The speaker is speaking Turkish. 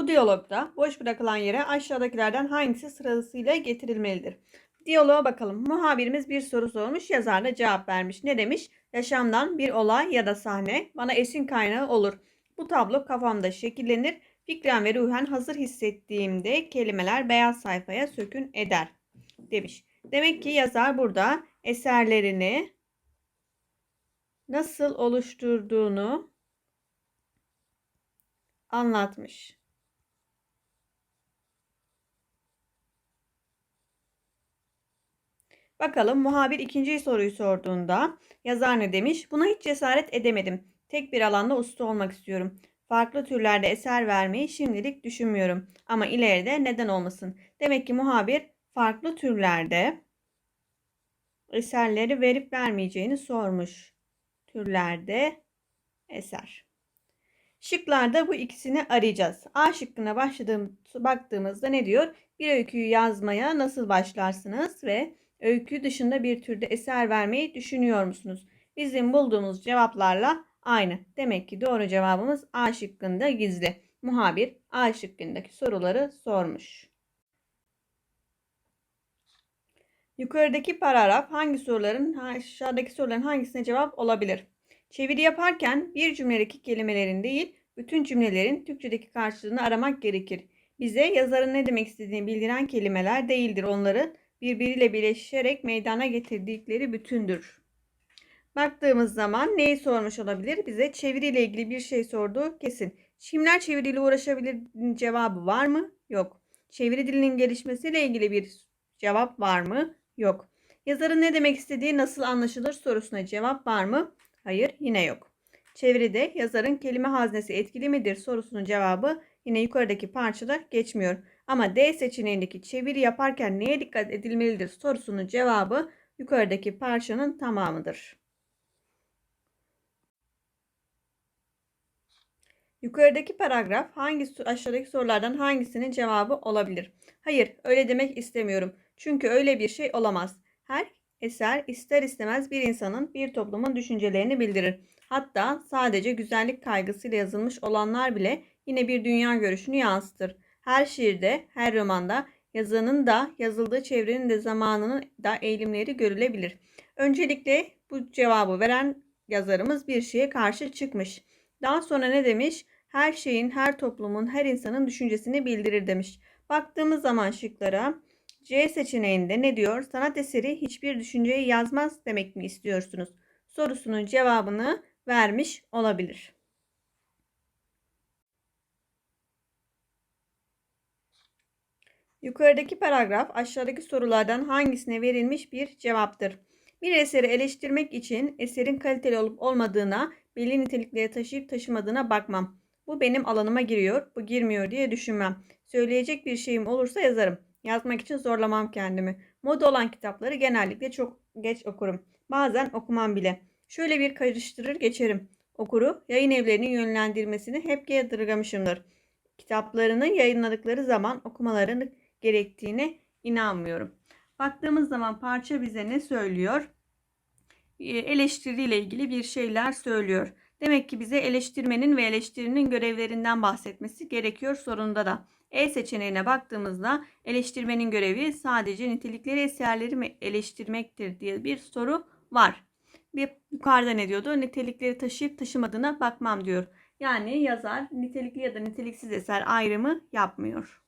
Bu diyalogda boş bırakılan yere aşağıdakilerden hangisi sırasıyla getirilmelidir? Diyaloğa bakalım. Muhabirimiz bir soru sormuş, yazar da cevap vermiş. Ne demiş? Yaşamdan bir olay ya da sahne bana esin kaynağı olur. Bu tablo kafamda şekillenir. Fikren ve ruhen hazır hissettiğimde kelimeler beyaz sayfaya sökün eder demiş. Demek ki yazar burada eserlerini nasıl oluşturduğunu anlatmış. Bakalım muhabir ikinci soruyu sorduğunda yazar ne demiş? Buna hiç cesaret edemedim. Tek bir alanda usta olmak istiyorum. Farklı türlerde eser vermeyi şimdilik düşünmüyorum. Ama ileride neden olmasın? Demek ki muhabir farklı türlerde eserleri verip vermeyeceğini sormuş. Türlerde eser. Şıklarda bu ikisini arayacağız. A şıkkına başladığım, baktığımızda ne diyor? Bir öyküyü yazmaya nasıl başlarsınız ve öykü dışında bir türde eser vermeyi düşünüyor musunuz? Bizim bulduğumuz cevaplarla aynı. Demek ki doğru cevabımız A şıkkında gizli. Muhabir A şıkkındaki soruları sormuş. Yukarıdaki paragraf hangi soruların aşağıdaki soruların hangisine cevap olabilir? Çeviri yaparken bir cümledeki kelimelerin değil, bütün cümlelerin Türkçedeki karşılığını aramak gerekir. Bize yazarın ne demek istediğini bildiren kelimeler değildir. Onları birbiriyle birleşerek meydana getirdikleri bütündür. Baktığımız zaman neyi sormuş olabilir? Bize çeviriyle ilgili bir şey sorduğu kesin. Kimler çeviriyle uğraşabilir cevabı var mı? Yok. Çeviri dilinin gelişmesiyle ilgili bir cevap var mı? Yok. Yazarın ne demek istediği nasıl anlaşılır sorusuna cevap var mı? Hayır, yine yok. Çeviride yazarın kelime haznesi etkili midir sorusunun cevabı yine yukarıdaki parçada geçmiyor. Ama D seçeneğindeki çeviri yaparken neye dikkat edilmelidir sorusunun cevabı yukarıdaki parçanın tamamıdır. Yukarıdaki paragraf hangi aşağıdaki sorulardan hangisinin cevabı olabilir? Hayır, öyle demek istemiyorum. Çünkü öyle bir şey olamaz. Her eser ister istemez bir insanın, bir toplumun düşüncelerini bildirir. Hatta sadece güzellik kaygısıyla yazılmış olanlar bile yine bir dünya görüşünü yansıtır. Her şiirde, her romanda yazanın da yazıldığı çevrenin de zamanının da eğilimleri görülebilir. Öncelikle bu cevabı veren yazarımız bir şeye karşı çıkmış. Daha sonra ne demiş? Her şeyin, her toplumun, her insanın düşüncesini bildirir demiş. Baktığımız zaman şıklara C seçeneğinde ne diyor? Sanat eseri hiçbir düşünceyi yazmaz demek mi istiyorsunuz? Sorusunun cevabını vermiş olabilir. Yukarıdaki paragraf aşağıdaki sorulardan hangisine verilmiş bir cevaptır? Bir eseri eleştirmek için eserin kaliteli olup olmadığına, belli nitelikleri taşıyıp taşımadığına bakmam. Bu benim alanıma giriyor, bu girmiyor diye düşünmem. Söyleyecek bir şeyim olursa yazarım. Yazmak için zorlamam kendimi. Moda olan kitapları genellikle çok geç okurum. Bazen okumam bile. Şöyle bir karıştırır geçerim. Okuru yayın evlerinin yönlendirmesini hep yadırgamışımdır. Kitaplarını yayınladıkları zaman okumalarını gerektiğine inanmıyorum. Baktığımız zaman parça bize ne söylüyor? Ee, eleştiriyle ilgili bir şeyler söylüyor. Demek ki bize eleştirmenin ve eleştirinin görevlerinden bahsetmesi gerekiyor sorunda da. E seçeneğine baktığımızda eleştirmenin görevi sadece nitelikleri eserleri mi eleştirmektir diye bir soru var. Bir yukarıda ne diyordu? Nitelikleri taşıyıp taşımadığına bakmam diyor. Yani yazar nitelikli ya da niteliksiz eser ayrımı yapmıyor.